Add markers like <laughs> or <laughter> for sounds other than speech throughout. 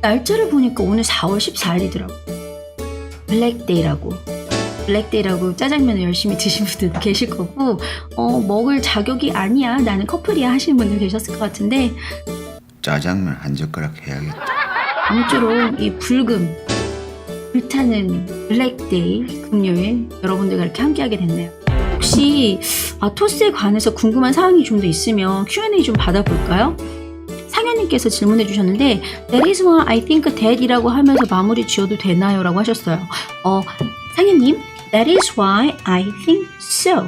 날짜를 보니까 오늘 4월 14일이더라고. 블랙데이라고. 블랙데이라고 짜장면을 열심히 드신 분들 계실 거고, 어, 먹을 자격이 아니야. 나는 커플이야. 하시는 분들 계셨을 것 같은데, 짜장면 한 젓가락 해야겠다. 아무쪼록 이 붉은, 불타는 블랙데이 금요일 여러분들과 이렇게 함께하게 됐네요. 혹시 아, 토스에 관해서 궁금한 사항이 좀 더 있으면 Q&A 좀 받아볼까요? 상현님께서 질문해 주셨는데 That is why I think that이라고 하면서 마무리 지어도 되나요? 라고 하셨어요. 어, 상현님 That is why I think so.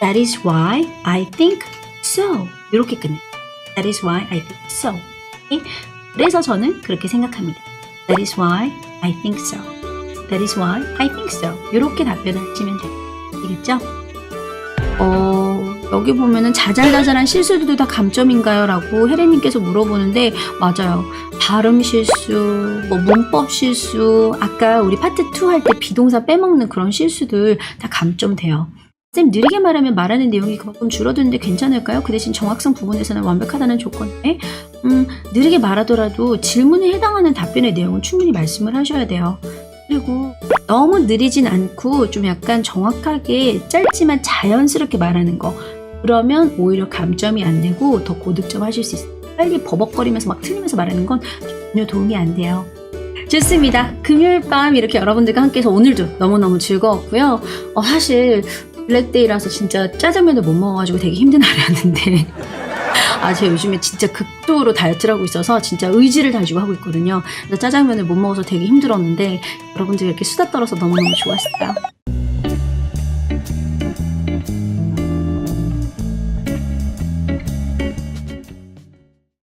That is why I think so. 이렇게 끝내. That is why I think so. 그래서 저는 그렇게 생각합니다. That is why I think so. That is why I think so. 이렇게 답변을 하시면. 알겠죠? 어, 여기 보면은 자잘자잘한 실수들도 다 감점인가요? 라고 혜래님께서 물어보는데, 맞아요. 발음 실수, 뭐 문법 실수, 아까 우리 파트 2 할 때 비동사 빼먹는 그런 실수들 다 감점돼요. 쌤, 느리게 말하면 말하는 내용이 그만큼 줄어드는데 괜찮을까요? 그 대신 정확성 부분에서는 완벽하다는 조건에, 음, 느리게 말하더라도 질문에 해당하는 답변의 내용은 충분히 말씀을 하셔야 돼요. 그리고 너무 느리진 않고 좀 약간 정확하게 짧지만 자연스럽게 말하는 거. 그러면 오히려 감점이 안 되고 더 고득점 하실 수 있어요. 빨리 버벅거리면서 막 틀리면서 말하는 건 전혀 도움이 안 돼요. 좋습니다. 금요일 밤 이렇게 여러분들과 함께해서 오늘도 너무너무 즐거웠고요. 어, 사실 블랙데이라서 진짜 짜장면을 못 먹어가지고 되게 힘든 날이었는데 <laughs> 아, 제가 요즘에 진짜 극도로 다이어트를 하고 있어서 진짜 의지를 가지고 하고 있거든요. 짜장면을 못 먹어서 되게 힘들었는데 여러분들 이렇게 수다 떨어서 너무너무 좋았어요.